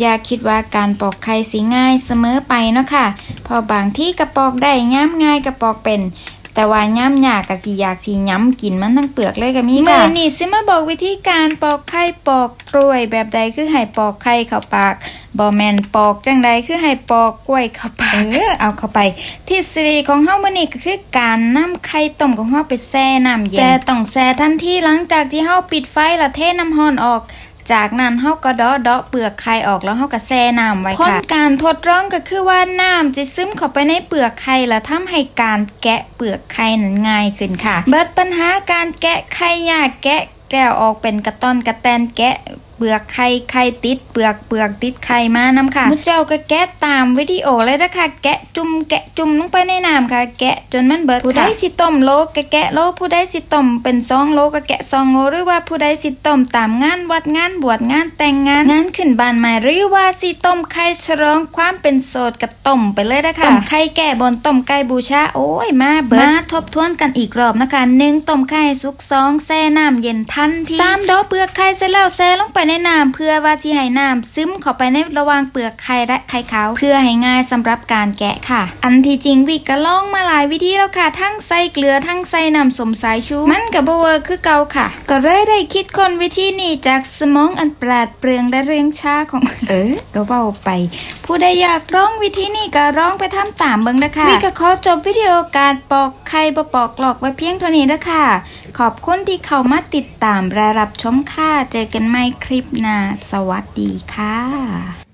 อย่าคิดว่าการปอกไข่สิง่ายเสมอไปเนาะค่ะเพอบางที่กระปอกได้ย้ำง่ายกระปอกเป็น แต่ว่าย้ำยากกะสิอยากสิย้ำกินมันทั้งเปลือกเลยก็มีค่ะมื่อนี่สิมาบอกวิธีการปอกไข่ปอกกล้วยแบบใดคือให้ปอกไข่เข้าปากบอแมนปอกจังใดคือให้ปอกกล้วยเข้าปากเออเอาเข้าไปทฤษฎีของเฮามื้อนี้ก็คือการนำไข่ต้มของเฮาไปแช่น้ำเย็นแต่ต้องแช่ทันทีหลังจากที่เฮาปิดไฟแล้วเทน้ำร้อนออก จากนั้นเฮาก็เดาะเดาะเปลือกไข่ออกแล้วเฮาก็แช่น้ำไว้ค่ะผลการทดลองก็คือว่าน้ำจะซึมเข้าไปในเปลือกไข่และทำให้การแกะเปลือกไข่นั้นง่ายขึ้นค่ะ เบิดปัญหาการแกะไข่ยากแกะแก้วออกเป็นกระต้อนกระแตนแกะ เปลือกไข่ไข่ติดเปลือกเปลือกติดไข่มาน้ำค่ะมุเจ้าก็แกะตามวิดีโอเลยนะคะแกะจุ่มแกะจุ่มลงไปในน้ำค่ะ แกะจนมันเบิดผู้ใดสิต้มโลก็แกะโลผู้ใดสิต้มเป็นซองโลก็แกะซองโลหรือว่าผู้ใดสิต้มตามงานวัดงานบวชงานแต่งงานงานขึ้นบ้านใหม่หรือว่าสิต้มไข่ฉลองความเป็นโสดกับต้มไปเลยนะคะต้มไข่แก่บนต้มไก่บูชาโอ้ยมาเบิดมาทบทวนกันอีกรอบนะคะหนึ่งต้มไข่สุกสองแช่น้ำเย็นทันทีสามดอกเปลือกไข่เสร็จแล้วแช่ลงไปในน้ำเพื่อว่าที่ให้น้ำซึมเข้าไปในระหว่างเปลือกไข่และไข่ขาวเพื่อให้ง่ายสำหรับการแกะค่ะ อันที่จริงวิกก็ลองมาหลายวิธีแล้วค่ะ ทั้งใส่เกลือทั้งใส่น้ำสมสายชู มันกับบเวอร์คือเก่าค่ะ ก็เลยได้คิดคนวิธีนี้จากสมองอันปราดเปรื่องและเรียงช้าของเออก็เบาไป ผู้ใดอยากร้องวิธีนี้ก็ร้องไปทำตามเบิ่งนะคะวิก็ขอจบวิดีโอการปอกไข่บปอกหลอกไว้เพียงเท่านี้นะคะขอบคุณที่เข้ามาติดตามและรับชมค่ะเจอกันใหม่คลิปหน้า สวัสดีค่ะ